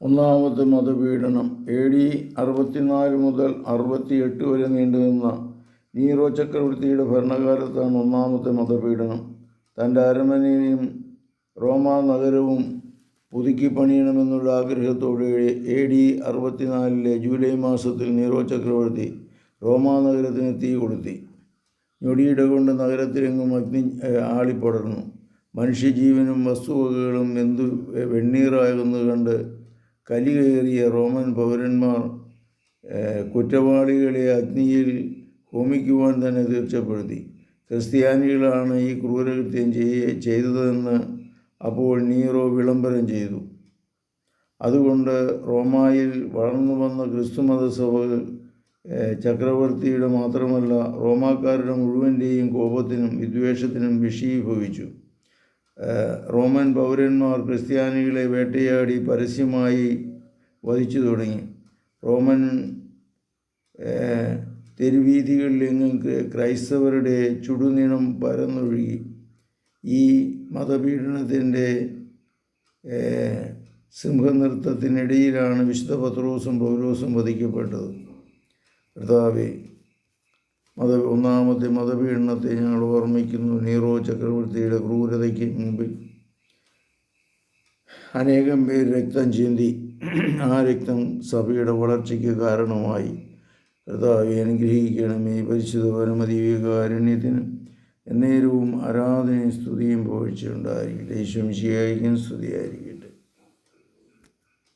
ഒന്നാമത്തെ മതപീഡനം A D അറുപത്തിനാല് മുതൽ അറുപത്തിയെട്ട് വരെ നീണ്ടുനിന്ന നീറോ ചക്രവർത്തിയുടെ ഭരണകാലത്താണ് ഒന്നാമത്തെ മതപീഡനം തന്റെ അരമനയും റോമാ നഗരവും പുതുക്കി പണിയണമെന്നുള്ള ആഗ്രഹത്തോടെ എ ഡി അറുപത്തിനാലിലെ ജൂലൈ മാസത്തിൽ നീറോ ചക്രവർത്തി റോമാ നഗരത്തിന് തീ കൊളുത്തി. ഞൊടിയിട കൊണ്ട് നഗരത്തിലെങ്ങും അഗ്നി ആളിപ്പടർന്നു. മനുഷ്യജീവനും വസ്തുവകകളും എന്തു വെണ്ണീറാകുന്നത് കണ്ട് കലി കയറിയ റോമൻ പൗരന്മാർ കുറ്റവാളികളെ അഗ്നിയിൽ ഹോമിക്കുവാൻ തന്നെ തീർച്ചപ്പെടുത്തി. ക്രിസ്ത്യാനികളാണ് ഈ ക്രൂരകൃത്യം ചെയ്യ ചെയ്തതെന്ന് അപ്പോൾ നീറോ വിളംബരം ചെയ്തു. അതുകൊണ്ട് റോമായിൽ വളർന്നു വന്ന ക്രിസ്തു മതസഭകൾ ചക്രവർത്തിയുടെ മാത്രമല്ല റോമാക്കാരുടെ മുഴുവന്റെയും കോപത്തിനും വിദ്വേഷത്തിനും വിഷീഭവിച്ചു റോമൻ പൗരന്മാർ ക്രിസ്ത്യാനികളെ വേട്ടയാടി പരസ്യമായി വധിച്ചു തുടങ്ങി. റോമൻ തെരുവീഥികളിലെങ്ങും ക്രൈസ്തവരുടെ ചുടുനിണം പരന്നൊഴുകി. ഈ മതപീഡനത്തിന്റെ സിംഹനൃത്തത്തിനിടയിലാണ് വിശുദ്ധ പത്രോസും പൗരോസും വധിക്കപ്പെട്ടത്. കർത്താവെ മത ഒന്നാമത്തെ മതപീഡനത്തെ ഞങ്ങൾ ഓർമ്മിക്കുന്നു. നീറോ ചക്രവർത്തിയുടെ ക്രൂരതയ്ക്ക് മുമ്പിൽ. അനേകം പേര് രക്തം ചിന്തി. ആ രക്തം സഭയുടെ വളർച്ചയ്ക്ക് കാരണമായി. കർത്താവെ അനുഗ്രഹിക്കണമേ. പരിശുദ്ധ പരമദീവികാരുണ്യത്തിന് എന്നേരവും ആരാധനയും സ്തുതിയും പോഴ്ചയുണ്ടായിരിക്കും ദേശം ശരിയായിരിക്കും സ്തുതിയായിരിക്കട്ടെ.